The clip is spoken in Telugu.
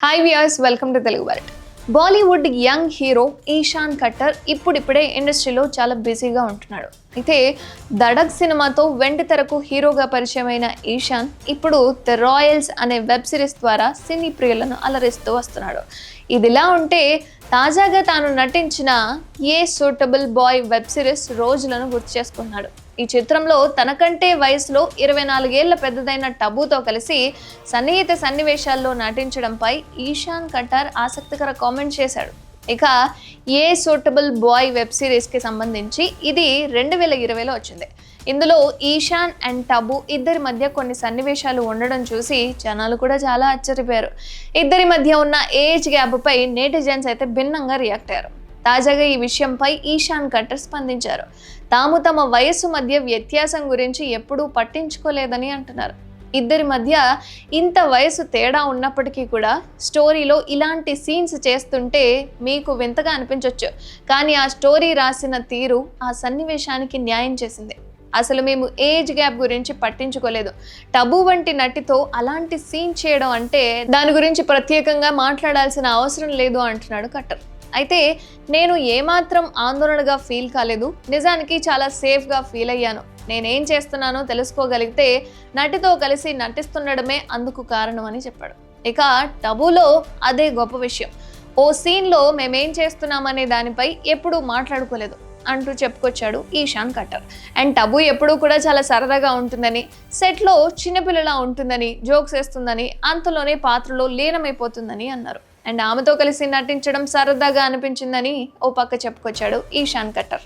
Hi viewers welcome to Telugu world Bollywood young hero Ishaan Khattar ఇప్పుడిప్పుడే ఇండస్ట్రీలో చాలా బిజీగా ఉంటున్నాడు. అయితే దడక్ సినిమాతో వెండి తెరకు హీరోగా పరిచయమైన ఈశాన్ ఇప్పుడు ద రాయల్స్ అనే వెబ్ సిరీస్ ద్వారా సినీ ప్రియులను అలరిస్తూ వస్తున్నాడు. ఇదిలా ఉంటే తాజాగా తాను నటించిన A Suitable Boy web series రోజులను గుర్తు చేసుకున్నాడు. ఈ చిత్రంలో తనకంటే వయసులో ఇరవై నాలుగేళ్ళ పెద్దదైన టబుతో కలిసి సన్నిహిత సన్నివేశాల్లో నటించడంపై ఈశాన్ కటార్ ఆసక్తికర కామెంట్ చేశాడు. ఇక ఏ సూటబుల్ బాయ్ వెబ్ సిరీస్కి సంబంధించి ఇది రెండు వేల ఇరవైలో వచ్చింది. ఇందులో ఈశాన్ అండ్ టబు ఇద్దరి మధ్య కొన్ని సన్నివేశాలు ఉండడం చూసి జనాలు కూడా చాలా ఆశ్చర్యపోయారు. ఇద్దరి మధ్య ఉన్న ఏజ్ గ్యాప్పై నేటిజన్స్ అయితే భిన్నంగా రియాక్ట్ అయ్యారు. తాజాగా ఈ విషయంపై ఈశాన్ కట్టర్ స్పందించారు. తాము తమ వయస్సు మధ్య వ్యత్యాసం గురించి ఎప్పుడూ పట్టించుకోలేదని అంటున్నారు. ఇద్దరి మధ్య ఇంత వయసు తేడా ఉన్నప్పటికీ కూడా స్టోరీలో ఇలాంటి సీన్స్ చేస్తుంటే మీకు వింతగా అనిపించవచ్చు కానీ ఆ స్టోరీ రాసిన తీరు ఆ సన్నివేశానికి న్యాయం చేసింది. అసలు మేము ఏజ్ గ్యాప్ గురించి పట్టించుకోలేదు. టబు వంటి నటితో అలాంటి సీన్ చేయడం అంటే దాని గురించి ప్రత్యేకంగా మాట్లాడాల్సిన అవసరం లేదు అంటున్నాడు కట్టర్. అయితే నేను ఏమాత్రం ఆందోళనగా ఫీల్ కాలేదు. నిజానికి చాలా సేఫ్గా ఫీల్ అయ్యాను. నేనేం చేస్తున్నానో తెలుసుకోగలిగితే నటితో కలిసి నటిస్తుండడమే అందుకు కారణం అని చెప్పాడు. ఇక టబులో అదే గొప్ప విషయం. ఓ సీన్లో మేమేం చేస్తున్నామనే దానిపై ఎప్పుడూ మాట్లాడుకోలేదు అంటూ చెప్పుకొచ్చాడు ఈశాన్ కట్టర్ అండ్ టబు ఎప్పుడూ కూడా చాలా సరదాగా ఉంటుందని సెట్లో చిన్నపిల్లలా ఉంటుందని జోక్స్ వేస్తుందని అంతలోనే పాత్రలో లీనమైపోతుందని అన్నారు. అండ్ ఆమెతో కలిసి నటించడం సరదాగా అనిపించిందని ఓ పక్క చెప్పుకొచ్చాడు ఈశాన్ కట్టర్.